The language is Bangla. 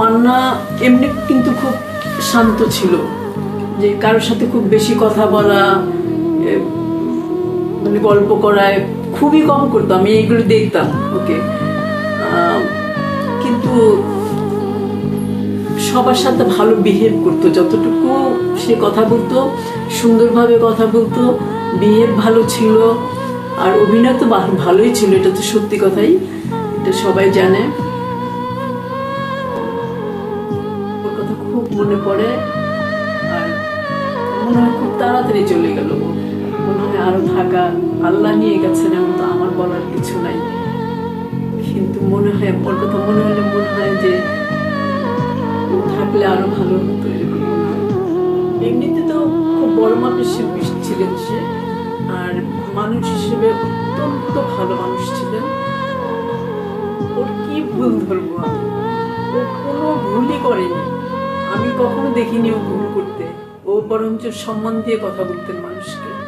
মান্না এমনি কিন্তু খুব শান্ত ছিল, যে কারোর সাথে খুব বেশি কথা বলা মানে গল্প করায় খুবই কম করতো, আমি এইগুলো দেখতাম, ওকে। কিন্তু সবার সাথে ভালো বিহেভ করতো, যতটুকু সে কথা বলতো, সুন্দরভাবে কথা বলতো বিহেভ ভালো ছিল, আর অভিনয় তো ভালোই ছিল, এটা তো সত্যি কথাই, এটা সবাই জানে। মনে পড়ে আর মনে হয় খুব তাড়াতাড়ি চলে গেল। মনে হয় আরও থাকা আল্লাহ নিয়ে গেছেন এমন তো আমার বলার কিছু নাই। কিন্তু মনে হয়, ওর কথা মনে হলে মনে হয় যে থাকলে আরও ভালো হতো এরকম। এমনিতে তো খুব বড় মাপের শিল্পী ছিলেন সে, আর মানুষ হিসেবে অত্যন্ত ভালো মানুষ ছিলেন। ওর কি ভুল ধরবো আমি? ও কোনো ভুলই করেনি। আমি কখনো দেখিনি ও ভুল করতে। ও বরঞ্চ সম্মান দিয়ে কথা বলতেন মানুষকে।